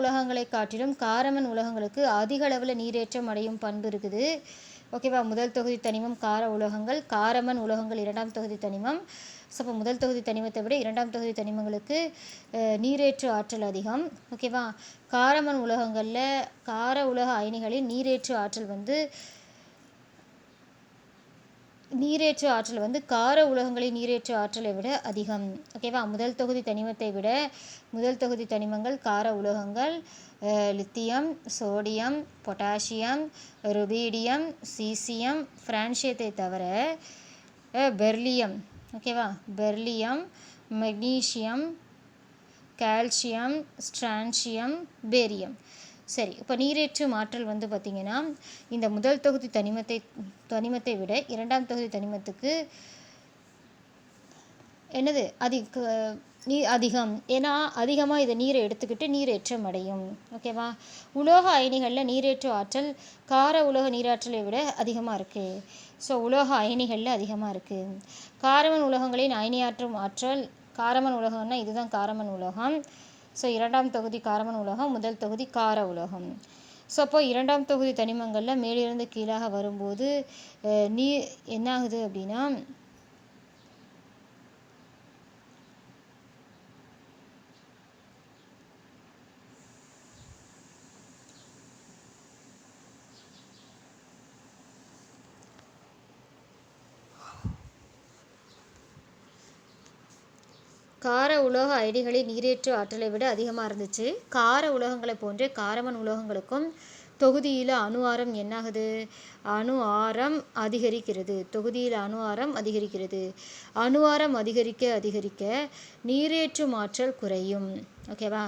உலகங்களை காட்டிலும் காரமன் உலகங்களுக்கு அதிக அளவில் நீரேற்றம் அடையும் பண்பு இருக்குது. ஓகேவா முதல் தொகுதி தனிமம் கார உலகங்கள் காரமன் உலகங்கள் இரண்டாம் தொகுதி தனிமம். ஸோ அப்போ முதல் தொகுதி தனிமத்தை விட இரண்டாம் தொகுதி தனிமங்களுக்கு நீரேற்று ஆற்றல் அதிகம். ஓகேவா காரமன் உலகங்களில் கார உலக அயனிகளின் நீரேற்று ஆற்றல் வந்து நீரேற்று ஆற்றல் வந்து கார உலகங்களின் நீரேற்று ஆற்றலை விட அதிகம். ஓகேவா முதல் தொகுதி தனிமத்தை விட முதல் தொகுதி தனிமங்கள் கார உலோகங்கள் lithium sodium potassium rubidium caesium பிரான்சியத்தை தவிர பெர்லியம். ஓகேவா beryllium magnesium calcium strontium barium. சரி இப்போ நீரேற்று மாற்றல் வந்து பார்த்திங்கன்னா இந்த முதல் தொகுதி தனிமத்தை தனிமத்தை விட இரண்டாம் தொகுதி தனிமத்துக்கு என்னது? அதிக நீ அதிகம். ஏன்னா அதிகமாக இதை நீரை எடுத்துக்கிட்டு நீரேற்றம் அடையும். ஓகேவா உலோக அயனிகளில் நீரேற்று ஆற்றல் கார உலோக நீராற்றலை விட அதிகமாக இருக்குது ஸோ உலோக அயனிகளில் அதிகமாக இருக்குது காரமன் உலோகங்களின் அயனியாற்றும் ஆற்றல் காரமன் உலோகம்னா இதுதான் காரமன் உலோகம். ஸோ இரண்டாம் தொகுதி காரமன் உலகம் முதல் தொகுதி கார உலகம். ஸோ அப்போ இரண்டாம் தொகுதி தனிமங்களில் மேலிருந்து கீழாக வரும்போது நீ என்ன ஆகுது அப்படின்னா கார உலோக அயனிகளின் நீரேற்று ஆற்றலை விட அதிகமாக இருந்துச்சு. கார உலோகங்களை போன்றே காரமன் உலோகங்களுக்கும் தொகுதியில் அணு ஆரம் என்னாகுது? அணு ஆரம் அதிகரிக்கிறது. தொகுதியில் அணு ஆரம் அதிகரிக்கிறது. அணு ஆரம் அதிகரிக்க அதிகரிக்க நீரேற்று ஆற்றல் குறையும். ஓகேவா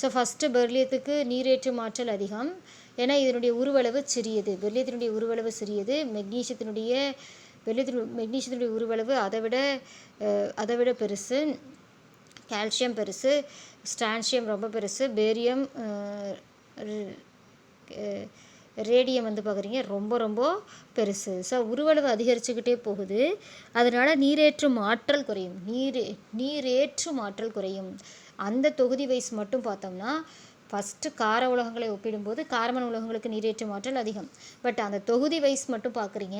ஸோ ஃபஸ்ட்டு பெர்லியத்துக்கு நீரேற்று ஆற்றல் அதிகம். ஏன்னா இதனுடைய உருவளவு சிறியது. பெர்லியத்தினுடைய உருவளவு சிறியது. மெக்னீஷியத்தினுடைய பெர்லியத்தினு மெக்னீஷியத்தினுடைய உருவளவு அதை விட அதை விட பெருசு. கால்சியம் பெருசு ஸ்டான்சியம் ரொம்ப பெருசு பேரியம் ரேடியம் வந்து பார்க்குறீங்க ரொம்ப ரொம்ப பெருசு. ஸோ உருவளவு அதிகரிச்சுக்கிட்டே போகுது. அதனால் நீரேற்றும் ஆற்றல் குறையும். நீர் நீரேற்றும் ஆற்றல் குறையும். அந்த தொகுதி வைஸ் மட்டும் பார்த்தோம்னா ஃபஸ்ட்டு கார உலகங்களை ஒப்பிடும்போது காரமன் உலகங்களுக்கு நீரேற்றும் ஆற்றல் அதிகம். பட் அந்த தொகுதி வைஸ் மட்டும் பார்க்குறீங்க.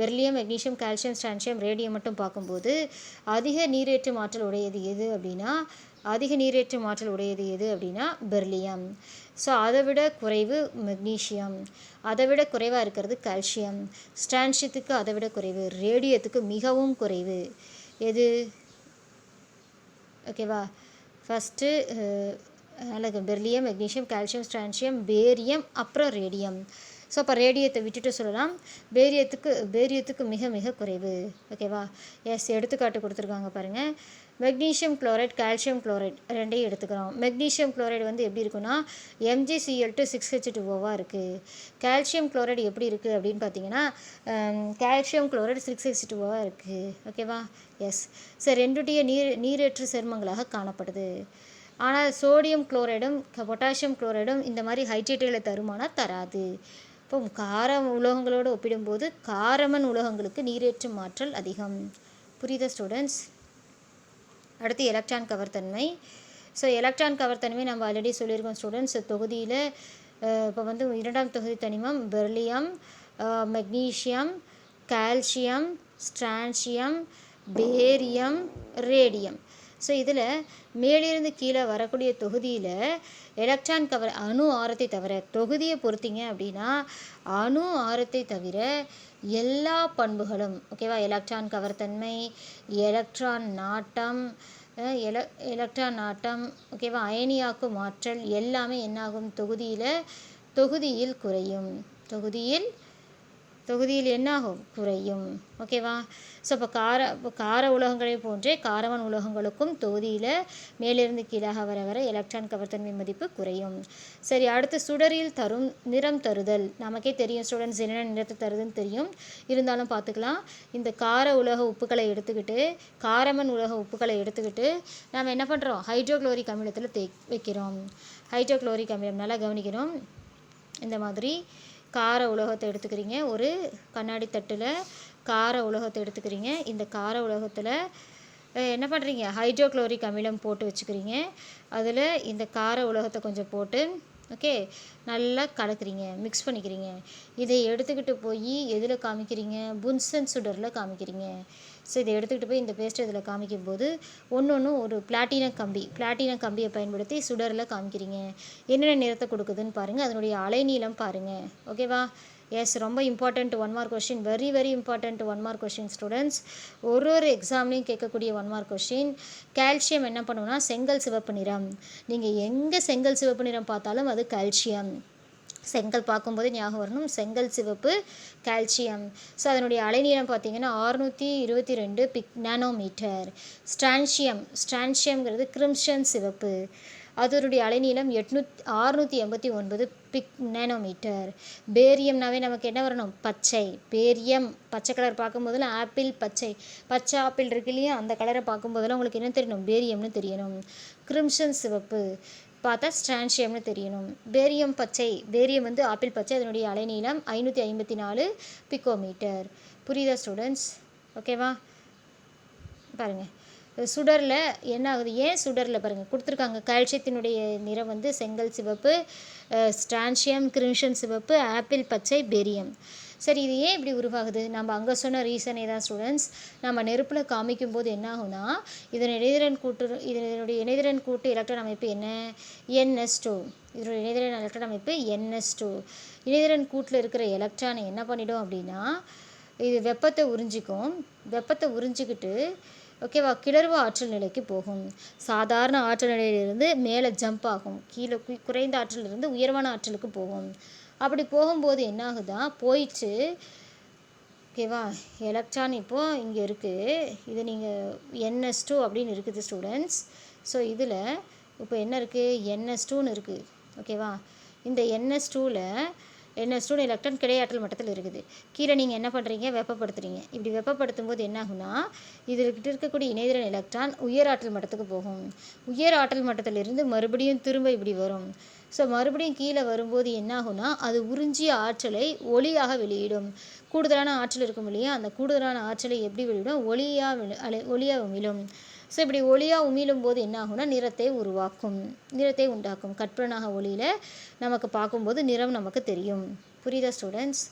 Beryllium magnesium calcium strontium radium மட்டும் பார்க்கும்போது அதிக நீரேற்றும் ஆற்றல் உடையது எது அப்படின்னா அதிக நீரேற்றும் ஆற்றல் உடையது எது அப்படின்னா பெர்லியம் ஸோ அதை விட குறைவு மெக்னீஷியம் அதை விட குறைவாக இருக்கிறது கால்சியம் ஸ்டான்ஷியத்துக்கு அதை விட குறைவு. ரேடியத்துக்கு மிகவும் குறைவு. எது? ஓகேவா ஃபஸ்ட்டு அழகு beryllium magnesium calcium strontium barium அப்புறம் ரேடியம். ஸோ அப்போ ரேடியத்தை விட்டுட்டு சொல்லலாம். பேரியத்துக்கு பேரியத்துக்கு மிக மிக குறைவு. ஓகேவா எஸ் எடுத்துக்காட்டு கொடுத்துருக்காங்க பாருங்கள் மெக்னீஷியம் குளோரைட் கால்சியம் குளோரைட் ரெண்டையும் எடுத்துக்கிறோம். மெக்னீஷியம் குளோரைடு வந்து எப்படி இருக்குன்னா M G C L two six H டூஓவாக இருக்குது கால்சியம் குளோரைடு எப்படி இருக்குது அப்படின்னு பார்த்தீங்கன்னா கால்சியம் குளோரைடு சிக்ஸ் ஹெச் டூஓவாக இருக்குது ஓகேவா எஸ் சரி ரெண்டுடைய நீர் நீரேற்று சேர்மங்களாக காணப்படுது. ஆனால் சோடியம் குளோரைடும் பொட்டாசியம் குளோரைடும் இந்த மாதிரி ஹைட்ரேட்டுகளை தருமானால் தராது. இப்போ கார உலோகங்களோடு ஒப்பிடும்போது காரமன் உலோகங்களுக்கு நீரேற்றும் ஆற்றல் அதிகம். புரியுத ஸ்டூடெண்ட்ஸ் அடுத்து எலக்ட்ரான் கவர்த்தன்மை ஸோ எலக்ட்ரான் கவர்த்தன்மை நம்ம ஆல்ரெடி சொல்லியிருக்கோம் ஸ்டூடெண்ட்ஸ் தொகுதியில் இப்போ வந்து இரண்டாம் தொகுதி தனிமம் beryllium magnesium calcium strontium barium radium so இதில் மேலிருந்து கீழே வரக்கூடிய தொகுதியில் எலக்ட்ரான் கவர் அணு ஆரத்தை தவிர தொகுதியை பொறுத்தீங்க அப்படின்னா அணு ஆரத்தை தவிர எல்லா பண்புகளும் ஓகேவா எலக்ட்ரான் தன்மை எலக்ட்ரான் நாட்டம் எல எலக்ட்ரான் நாட்டம் ஓகேவா அயனியாக்கும் ஆற்றல் எல்லாமே என்னாகும்? தொகுதியில் தொகுதியில் குறையும். தொகுதியில் தொகுதியில் என்னாகும்? குறையும். ஓகேவா? ஸோ இப்போ கார இப்போ கார உலோகங்களை போன்றே காரவன் உலோகங்களுக்கும் தொகுதியில் மேலிருந்து கீழாக வர வர எலக்ட்ரான் கவர்த்தன்மை மதிப்பு குறையும். சரி அடுத்து சுடரில் தரும் நிறம் தருதல். நமக்கே தெரியும் ஸ்டூடெண்ட்ஸ் என்னென்ன நிறத்தை தருதுன்னு தெரியும். இருந்தாலும் பார்த்துக்கலாம். இந்த கார உலோக உப்புக்களை எடுத்துக்கிட்டு காரமன் உலோக உப்புக்களை எடுத்துக்கிட்டு நாம் என்ன பண்ணுறோம் ஹைட்ரோக்ளோரிக் அமிலத்தில் தே வைக்கிறோம். ஹைட்ரோக்ளோரிக் அமிலம் நல்லா கவனிக்கிறோம் இந்த மாதிரி கார உலோகத்தை எடுத்துக்கிறீங்க. ஒரு கண்ணாடி தட்டில் கார உலோகத்தை எடுத்துக்கிறீங்க. இந்த கார உலோகத்தில் என்ன பண்ணுறீங்க ஹைட்ரோக்ளோரிக் அமிலம் போட்டு வச்சுக்கிறீங்க. அதில் இந்த கார உலோகத்தை கொஞ்சம் போட்டு ஓகே? நல்லா கலக்குறீங்க மிக்ஸ் பண்ணிக்கிறீங்க. இதை எடுத்துக்கிட்டு போய் எதில் காமிக்கிறீங்க? புன்சன் சுடரில் காமிக்கிறீங்க. ஸோ இதை எடுத்துக்கிட்டு போய் இந்த பேஸ்ட் இதில் காமிக்கும் போது ஒன்று ஒன்று ஒரு பிளாட்டினம் கம்பி பிளாட்டினம் கம்பியை பயன்படுத்தி சுடரில் காமிக்கிறீங்க. என்னென்ன நிறத்தை கொடுக்குதுன்னு பாருங்கள் அதனுடைய அலைநீளம் பாருங்கள் ஓகேவா? எஸ் ரொம்ப important one mark question very very important one mark question students ஒரு ஒரு எக்ஸாம்லையும் கேட்கக்கூடிய ஒன் மார்க் கொஷின் கால்சியம் என்ன பண்ணுவோம்னா செங்கல் சிவப்பு நிறம். நீங்கள் எங்கே செங்கல் சிவப்பு நிறம் பார்த்தாலும் அது கால்சியம் செங்கல் பார்க்கும்போது ஞாபகம் வரணும் செங்கல் சிவப்பு கால்சியம் ஸோ அதனுடைய அலைநீளம் பார்த்தீங்கன்னா ஆறுநூற்றி இருபத்தி ரெண்டு பிக் நானோமீட்டர் ஸ்டான்ஷியம் ஸ்டான்ஷியம்ங்கிறது கிரிம்ஷன் சிவப்பு. அதனுடைய அலைநீளம் எட்நூத் ஆறுநூற்றி எண்பத்தி ஒன்பது பிக் நேனோமீட்டர். பேரியம்னாவே நமக்கு என்ன வரணும்? பச்சை. பேரியம் பச்சை கலர் பார்க்கும்போதெல்லாம் ஆப்பிள் பச்சை. பச்சை ஆப்பிள் இருக்கு இல்லையா? அந்த கலரை பார்க்கும்போதெல்லாம் உங்களுக்கு என்ன தெரியணும்? பேரியம்னு தெரியணும். கிரிம்ஷன் சிவப்பு பார்த்தா ஸ்ட்ரான்ஷியம்னு தெரியணும். பேரியம் பச்சை. பேரியம் வந்து ஆப்பிள் பச்சை. அதனுடைய அலைநீளம் ஐநூற்றி ஐம்பத்தி நாலு பிக்கோமீட்டர். புரியுதா ஸ்டூடெண்ட்ஸ் ஓகேவா பாருங்கள் சுடரில் என்ன ஆகுது ஏன் சுடரில் பாருங்கள் கொடுத்துருக்காங்க. கால்சியத்தினுடைய நிறம் வந்து செங்கல் சிவப்பு ஸ்டான்ஷியம் கிரிம்ஷன் சிவப்பு ஆப்பிள் பச்சை பெரியம். சரி இது ஏன் இப்படி உருவாகுது? நம்ம அங்கே சொன்ன ரீசனே தான் ஸ்டூடெண்ட்ஸ். நம்ம நெருப்பில் காமிக்கும் போது என்ன ஆகும்னா இதன் இணைதிறன் கூட்டு இதனுடைய இணைதிறன் கூட்டு எலக்ட்ரான் அமைப்பு என்ன? என்எஸ் டூ இதனுடைய இணைதிறன் எலக்ட்ரான் அமைப்பு என்எஸ் டூ இணைதிறன் கூட்டில் இருக்கிற எலக்ட்ரானை என்ன பண்ணிடும் அப்படின்னா இது வெப்பத்தை உறிஞ்சிக்கும். வெப்பத்தை உறிஞ்சிக்கிட்டு ஓகேவா கிளர்வு ஆற்றல் நிலைக்கு போகும். சாதாரண ஆற்றல் நிலையிலிருந்து மேலே ஜம்ப் ஆகும். கீழே குறைந்த ஆற்றலிருந்து உயர்வான ஆற்றலுக்கு போகும். அப்படி போகும்போது என்ன ஆகுதா? போயிட்டு ஓகேவா எலக்ட்ரான் இப்போது இங்கே இருக்குது இது நீங்கள் என்எஸ் டூ அப்படின்னு இருக்குது ஸ்டூடெண்ட்ஸ் ஸோ இதில் இப்போ என்ன இருக்குது என்எஸ் டூன்னு இருக்குது ஓகேவா இந்த என்எஸ் டூவில் என்ன டூ எலக்ட்ரான் கிடையாற்றல் மட்டத்தில் இருக்குது. கீழே நீங்கள் என்ன பண்ணுறீங்க வெப்பப்படுத்துறீங்க. இப்படி வெப்பப்படுத்தும் போது என்ன ஆகும்னா இதில் இருக்கக்கூடிய இணைதிறன் எலக்ட்ரான் உயர் ஆற்றல் மட்டத்துக்கு போகும். உயர் ஆற்றல் மட்டத்திலிருந்து மறுபடியும் திரும்ப இப்படி வரும். ஸோ மறுபடியும் கீழே வரும்போது என்ன ஆகும்னா அது உறிஞ்சிய ஆற்றலை ஒளியாக வெளியிடும். கூடுதலான ஆற்றல் இருக்கும் இல்லையா? அந்த கூடுதலான ஆற்றலை எப்படி வெளியிடும்? ஒளியாக அலை ஒளியாக உமிழும். ஸோ இப்படி ஒளியாக உமிழும் போது என்ன ஆகும்னா நிறத்தை உருவாக்கும். நிறத்தை உண்டாக்கும். கற்பனாக ஒளியில் நமக்கு பார்க்கும்போது நிறம் நமக்கு தெரியும். புரியுதா ஸ்டூடெண்ட்ஸ்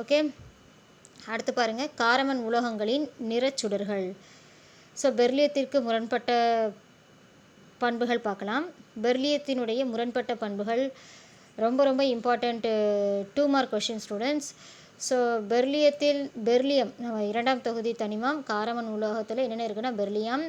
ஓகே அடுத்து பாருங்கள் காரமன் உலோகங்களின் நிறச்சுடர்கள் ஸோ பெர்லியத்திற்கு முரண்பட்ட பண்புகள் பார்க்கலாம். பெர்லியத்தினுடைய முரண்பட்ட பண்புகள் ரொம்ப ரொம்ப important two mark question students so பெர்லியத்தில் beryllium நம்ம இரண்டாம் தொகுதி தனிமம் காரமன் உலோகத்தில் என்னென்ன இருக்குன்னா beryllium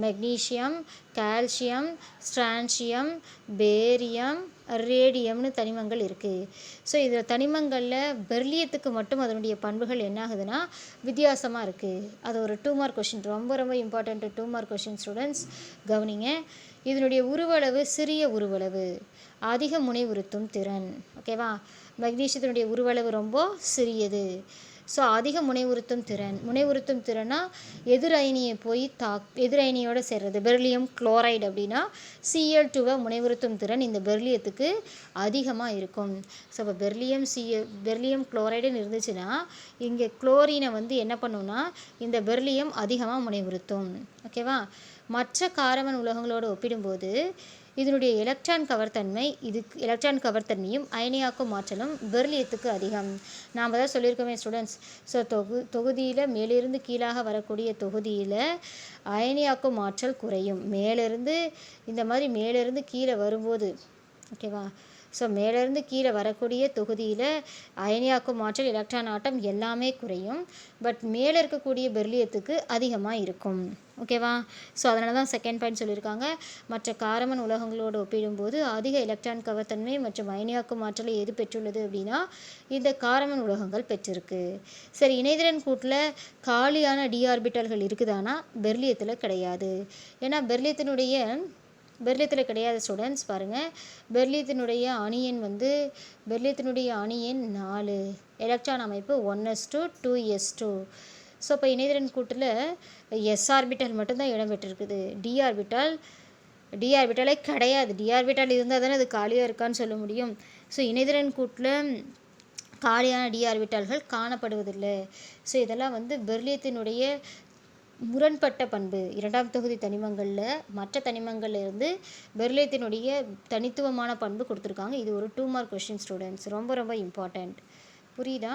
magnesium calcium strontium barium ரேடியம்னு தனிமங்கள் இருக்குது ஸோ இதில் தனிமங்களில் பெர்லியத்துக்கு மட்டும் அதனுடைய பண்புகள் என்ன ஆகுதுன்னா வித்தியாசமாக இருக்குது அது ஒரு டூ மார்க் கொஷின் ரொம்ப ரொம்ப important two mark question students கவனிங்க. இதனுடைய உருவளவு சிறிய உருவளவு. அதிக முனைவுறுத்தும் திறன். ஓகேவா மக்னீஷியத்தினுடைய உருவளவு ரொம்ப சிறியது. ஸோ அதிக முனைவுறுத்தும் திறன். முனைவுறுத்தும் திறனா எதிர் அயனியை போய் தாக் எதிர் அயனியோடு சேர்றது. பெர்லியம் குளோரைடு அப்படின்னா சிஎல் டூவை முனைவுறுத்தும் திறன் இந்த பெர்லியத்துக்கு அதிகமாக இருக்கும். ஸோ இப்போ பெர்லியம் சிஎல் பெர்லியம் குளோரைடுன்னு இருந்துச்சுன்னா இங்கே குளோரினை வந்து என்ன பண்ணுன்னா இந்த பெர்லியம் அதிகமாக முனைவுறுத்தும் ஓகேவா மற்ற காரமன் உலகங்களோடு ஒப்பிடும்போது இதனுடைய எலக்ட்ரான் கவர்த்தன்மை இதுக்கு எலக்ட்ரான் கவர்த்தன்மையும் அயனியாக்கும் ஆற்றலும் பெர்லியத்துக்கு அதிகம். நாம் தான் சொல்லியிருக்கோமே ஸ்டூடெண்ட்ஸ் ஸோ தொகு தொகுதியில் மேலிருந்து கீழாக வரக்கூடிய தொகுதியில் அயனியாக்கும் ஆற்றல் குறையும். மேலிருந்து இந்த மாதிரி மேலிருந்து கீழே வரும்போது ஓகேவா ஸோ மேலேருந்து கீழே வரக்கூடிய தொகுதியில் அயனியாக்கும் ஆற்றல் எலக்ட்ரான் ஆட்டம் எல்லாமே குறையும். பட் மேலே இருக்கக்கூடிய பெர்லியத்துக்கு அதிகமாக இருக்கும். ஓகேவா? ஸோ அதனால தான் செகண்ட் பாயிண்ட் சொல்லியிருக்காங்க. மற்ற காரமன் உலகங்களோடு ஒப்பிடும்போது அதிக எலக்ட்ரான் கவர்த்தன்மை மற்றும் அயனியாக்கும் ஆற்றலை எது பெற்றுள்ளது அப்படின்னா இந்த காரமன் உலகங்கள் பெற்றிருக்கு. சரி இணைதிறன் கூட்டில் காலியான டிஆர்பிட்டல்கள் இருக்குதானா? பெர்லியத்தில் கிடையாது. ஏன்னா பெர்லியத்தினுடைய பெர்லியத்தில் கிடையாத ஸ்டூடெண்ட்ஸ் பாருங்கள் பெர்லியத்தினுடைய அணியன் வந்து பெர்லியத்தினுடைய அணியன் நாலு. எலக்ட்ரான் அமைப்பு one s two two s two so இப்போ இணைதிறன் கூட்டில் எஸ் ஆர்பிட்டல் மட்டும்தான் இடம் பெற்றிருக்குது. டி ஆர்பிட்டால் டி ஆர்பிட்டாலே கிடையாது. டி ஆர்பிட்டால் இருந்தால் தானே அது காலியாக இருக்கான்னு சொல்ல முடியும். ஸோ இணைதிறன் கூட்டில் காலியான டி ஆர்பிட்டால்கள் காணப்படுவதில்லை. ஸோ இதெல்லாம் வந்து பெர்லியத்தினுடைய முரண்பட்ட பண்பு. இரண்டாம் தொகுதி தனிமங்களில் மற்ற தனிமங்கள்ல இருந்து பெர்லியத்தினுடைய தனித்துவமான பண்பு கொடுத்துருக்காங்க. இது ஒரு டூ மார்க் கொஷின் ஸ்டூடெண்ட்ஸ் ரொம்ப ரொம்ப இம்பார்ட்டண்ட் புரியுதா?